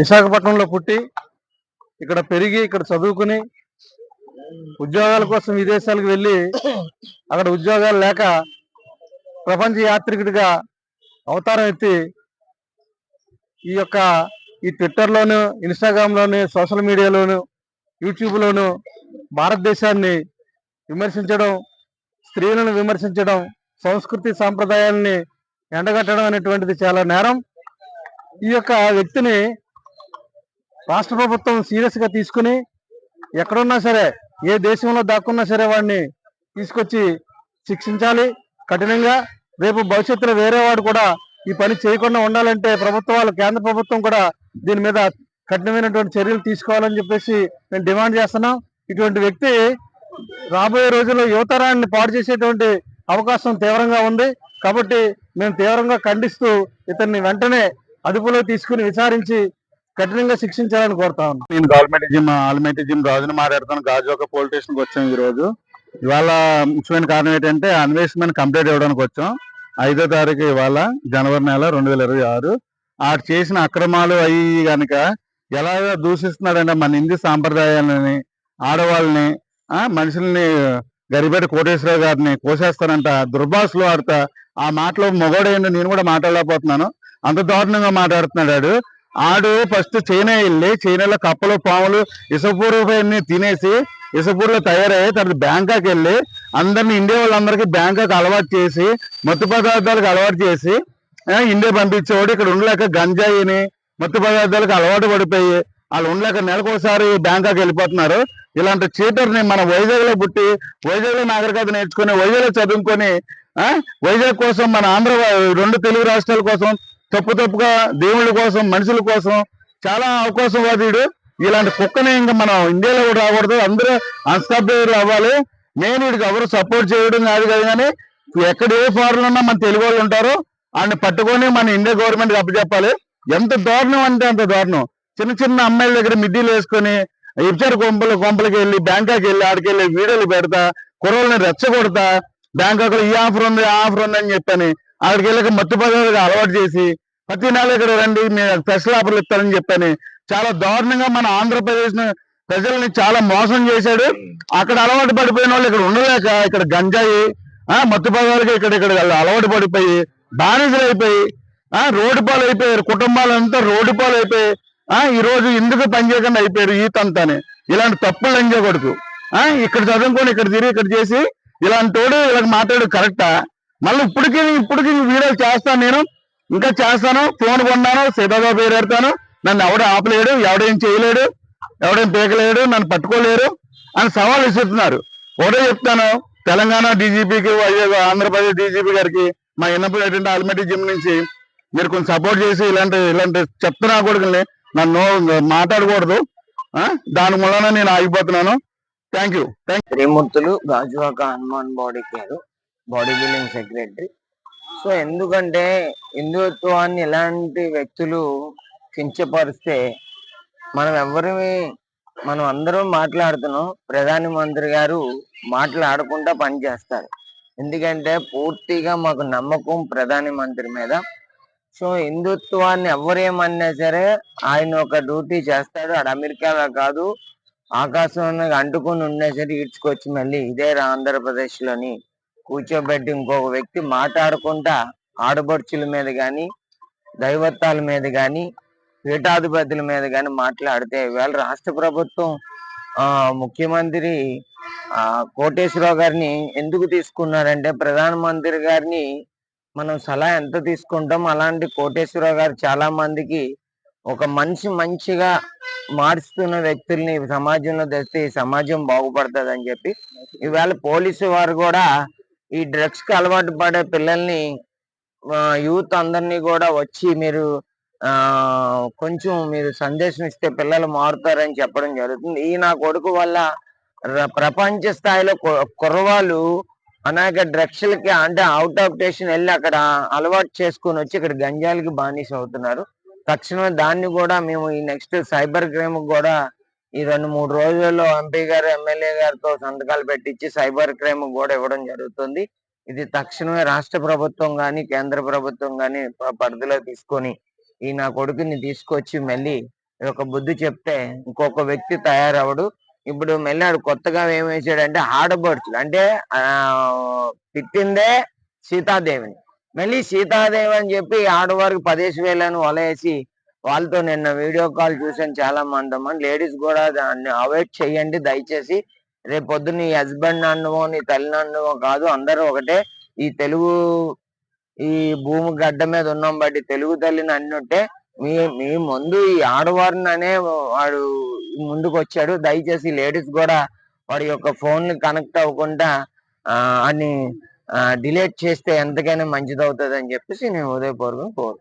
విశాఖపట్నంలో పుట్టి ఇక్కడ పెరిగి ఇక్కడ చదువుకుని ఉద్యోగాల కోసం విదేశాలకు వెళ్ళి అక్కడ ఉద్యోగాలు లేక ప్రపంచ యాత్రికుడిగా అవతారం ఎత్తి ఈ యొక్క ఈ ట్విట్టర్లోను ఇన్స్టాగ్రామ్లోను సోషల్ మీడియాలోను యూట్యూబ్లోను భారతదేశాన్ని విమర్శించడం స్త్రీలను విమర్శించడం సంస్కృతి సాంప్రదాయాల్ని ఎండగట్టడం అనేటువంటిది చాలా నేరం. ఈ యొక్క వ్యక్తిని రాష్ట్ర ప్రభుత్వం సీరియస్గా తీసుకుని ఎక్కడున్నా సరే ఏ దేశంలో దాక్కున్నా సరే వాడిని తీసుకొచ్చి శిక్షించాలి. కఠినంగా రేపు భవిష్యత్తులో వేరే వాడు కూడా ఈ పని చేయకుండా ఉండాలంటే ప్రభుత్వాలు కేంద్ర ప్రభుత్వం కూడా దీని మీద కఠినమైనటువంటి చర్యలు తీసుకోవాలని చెప్పేసి మేము డిమాండ్ చేస్తున్నాం. ఇటువంటి వ్యక్తి రాబోయే రోజుల్లో యువతరాన్ని పాడు చేసేటువంటి అవకాశం తీవ్రంగా ఉంది. కాబట్టి మేము తీవ్రంగా ఖండిస్తూ ఇతన్ని వెంటనే అదుపులో తీసుకుని విచారించి కఠినంగా శిక్షించాలని కోరుతా ఉన్నాం. నేను గవర్నమెంట్ జిమ్ ఆల్మెంట్ జిమ్ రాజుని మాట్లాడుతాను గాజువాక పోలీస్ స్టేషన్కి వచ్చాం ఈ రోజు ఇవాళ ముఖ్యమైన కారణం ఏంటంటే అన్వేషణ కంప్లీట్ ఇవ్వడానికి వచ్చాం. ఐదో తారీఖు ఇవాళ జనవరి నెల రెండు వేల ఇరవై ఆరు. ఆడు చేసిన అక్రమాలు అవి గనక ఎలా దూషిస్తున్నాడంటే మన హిందీ సాంప్రదాయాలని ఆడవాళ్ళని ఆ మనుషుల్ని గరిబేట కోటేశ్వరరావు గారిని కోసేస్తానంట దుర్భాషలో ఆడతా. ఆ మాటలో మొగోడేంటి నేను కూడా మాట్లాడలేకపోతున్నాను. అంత దారుణంగా మాట్లాడుతున్నాడు ఆడు ఫస్ట్ చైనా వెళ్ళి చైనాలో కప్పలు పాములు ఇసపూర్వన్ని తినేసి ఇసపూర్లో తయారయ్యి తర్వాత బ్యాంకాక్ వెళ్ళి అందరిని ఇండియా వాళ్ళందరికీ బ్యాంకాక్ అలవాటు చేసి మత్తు పదార్థాలకు అలవాటు చేసి ఇండియా పంపించేవాడు. ఇక్కడ ఉండలేక గంజాయిని మత్తు పదార్థాలకు అలవాటు పడిపోయి వాళ్ళు ఉండలేక నెలకోసారి బ్యాంకాక్ వెళ్ళిపోతున్నారు. ఇలాంటి చీటర్ని మన వైజాగ్లో పుట్టి వైజాగ్లో నాగరికత నేర్చుకుని వైజాగ్లో చదువుకొని వైజాగ్ కోసం మన ఆంధ్ర రెండు తెలుగు రాష్ట్రాల కోసం తప్పు తప్పుగా దేవుళ్ళ కోసం మనుషుల కోసం చాలా అవకాశవాదీడు ఇలాంటి కుక్కని ఇంకా మనం ఇండియాలో కూడా రాకూడదు. అందరూ అన్స్టాపేబుల్ అవ్వాలి. నేను వీడికి ఎవరు సపోర్ట్ చేయడం కాదు కదా కానీ ఎక్కడ ఏ ఫారెన్ ఉన్నా మన తెలుగు వాళ్ళు ఉంటారు. ఆయన పట్టుకొని మన ఇండియా గవర్నమెంట్ అప్పచెప్పాలి. ఎంత దారుణం అంటే అంత దారుణం. చిన్న చిన్న అమ్మాయిల దగ్గర మిడ్డీలు వేసుకొని ఇబ్చారు కొంపలు కొంపలకి వెళ్ళి బ్యాంకాక్ వెళ్ళి ఆడికెళ్ళి వీడియోలు పెడతా కుర్రోళ్ళని రెచ్చగొడతా బ్యాంకాక్లో ఈ ఆఫర్ ఉంది ఆ ఆఫర్ ఉంది అని చెప్పని అక్కడికి వెళ్ళక మత్తు పదార్థాలకు అలవాటు చేసి ప్రతి నెల ఇక్కడ రండి మీరు స్పెషల్ ఆఫర్లు ఇస్తారని చెప్పని చాలా దారుణంగా మన ఆంధ్రప్రదేశ్ ప్రజల్ని చాలా మోసం చేశాడు. అక్కడ అలవాటు పడిపోయిన వాళ్ళు ఇక్కడ ఉండలేక ఇక్కడ గంజాయి ఆ మత్తు పదార్థాలకి ఇక్కడ ఇక్కడ అలవాటు పడిపోయి బానిసలు అయిపోయి ఆ రోడ్డు పాలు అయిపోయారు. కుటుంబాలంతా రోడ్డు పాలు అయిపోయి ఆ ఈ రోజు ఎందుకు పనిచేయకుండా అయిపోయారు ఈత అంతానే ఇలాంటి తప్పులు ఏం చేయకూడదు ఆ ఇక్కడ చదువుకొని ఇక్కడ తిరిగి ఇక్కడ చేసి ఇలాంటి తోడు ఇలా మాట్లాడు కరెక్టా? మళ్ళీ ఇప్పటికి ఇప్పటికి వీడియోలు చేస్తాను నేను. ఇంకా చేస్తాను. ఫోన్ కొన్నాను. సీతాగా పేరు నన్ను ఎవడు ఆపలేడు ఎవడేం చేయలేడు ఎవడేం పీకలేడు నన్ను పట్టుకోలేరు అని సవాల్ విసురుతున్నారు. ఒకటే చెప్తాను. తెలంగాణ డీజీపీకి ఆంధ్రప్రదేశ్ డీజీపీ గారికి మా ఇన్నప్పుడు ఏంటంటే ఆల్మెటిక్ జిమ్ నుంచి మీరు కొంచెం సపోర్ట్ చేసి ఇలాంటి ఇలాంటి చెప్తున్నా కూడా నన్ను మాట్లాడకూడదు. దాని వలన నేను ఆగిపోతున్నాను. Thank you thank Trimurtulu Gajuwaka Hanuman body care. Body building secretary. So ఎందుకంటే హిందుత్వాన్ని ఎలాంటి వ్యక్తులు కించపరిస్తే మనం ఎవరిని మనం అందరం మాట్లాడుతున్నాం ప్రధాని మంత్రి గారు మాట్లాడకుండా పనిచేస్తారు ఎందుకంటే పూర్తిగా మాకు నమ్మకం ప్రధాని మంత్రి మీద. సో హిందుత్వాన్ని ఎవరేమన్నా సరే ఆయన ఒక డ్యూటీ చేస్తాడు ఆడ అమెరికాలో కాదు ఆకాశంలో అంటుకొని ఉన్నా సరే ఈడ్చుకొచ్చి మళ్ళీ ఇదే రా ఆంధ్రప్రదేశ్లోని కూర్చోబెట్టి ఇంకొక వ్యక్తి మాట్లాడకుండా ఆడబడుచుల మీద కానీ దైవత్వాల మీద కానీ పీఠాధిపతుల మీద కానీ మాట్లాడితే ఇవాళ రాష్ట్ర ప్రభుత్వం ముఖ్యమంత్రి కోటేశ్వరరావు గారిని ఎందుకు తీసుకున్నారంటే ప్రధానమంత్రి గారిని మనం సలహా ఎంత తీసుకుంటాం అలాంటి కోటేశ్వరరావు గారు చాలా మందికి ఒక మనిషి మంచిగా మారుస్తున్న వ్యక్తుల్ని సమాజంలో తెస్తే ఈ సమాజం బాగుపడుతుంది అని చెప్పి ఈవేళ పోలీసు వారు కూడా ఈ డ్రగ్స్కి అలవాటు పడే పిల్లల్ని యూత్ అందరినీ కూడా వచ్చి మీరు ఆ కొంచెం మీరు సందేశం ఇస్తే పిల్లలు మారుతారని చెప్పడం జరుగుతుంది. ఈ నా కొడుకు వల్ల ప్రపంచ స్థాయిలో కు- కుర్రవాళ్ళు అనేక డ్రగ్స్లకి అంటే అవుట్ ఆఫ్ స్టేషన్ వెళ్ళి అక్కడ అలవాటు చేసుకొని వచ్చి ఇక్కడ గంజాలకి బానిస అవుతున్నారు. తక్షణమే దాన్ని కూడా మేము ఈ నెక్స్ట్ సైబర్ క్రైమ్ కూడా ఈ రెండు మూడు రోజుల్లో ఎంపీ గారు ఎమ్మెల్యే గారితో సంతకాలు పెట్టించి సైబర్ క్రైమ్ కూడా ఇవ్వడం జరుగుతుంది. ఇది తక్షణమే రాష్ట్ర ప్రభుత్వం గాని కేంద్ర ప్రభుత్వం గాని పరిధిలో తీసుకొని ఈ నా కొడుకుని తీసుకొచ్చి మళ్ళీ ఇది ఒక బుద్ధి చెప్తే ఇంకొక వ్యక్తి తయారవడు ఇప్పుడు మళ్ళీ ఆడు కొత్తగా ఏం వేసాడంటే ఆడబడుచులు అంటే ఆ తిట్టిందే సీతాదేవిని. మళ్ళీ సీతాదేవి అని చెప్పి ఆడవారికి పదేసి వేలను వలేసి వాళ్ళతో నిన్న వీడియో కాల్ చూసాను చాలా మంది లేడీస్ కూడా దాన్ని అవాయిడ్ చేయండి దయచేసి. రేపు పొద్దున్న నీ హస్బెండ్ అన్నవో నీ తల్లి అన్నవో కాదు అందరూ ఒకటే. ఈ తెలుగు ఈ భూమి గడ్డ మీద ఉన్నాం బట్టి తెలుగు తల్లిని అన్నట్టే మీ మీ ముందు ఈ ఆడవారిని అనే వాడు ముందుకు వచ్చాడు. దయచేసి లేడీస్ కూడా వాడి యొక్క ఫోన్ కనెక్ట్ అవ్వకుండా అని డిలీట్ చేస్తే ఎంతకైనా మంచిది అవుతుంది అని చెప్పేసి నేను ఉదయపూర్వకం కోరుకుంటాను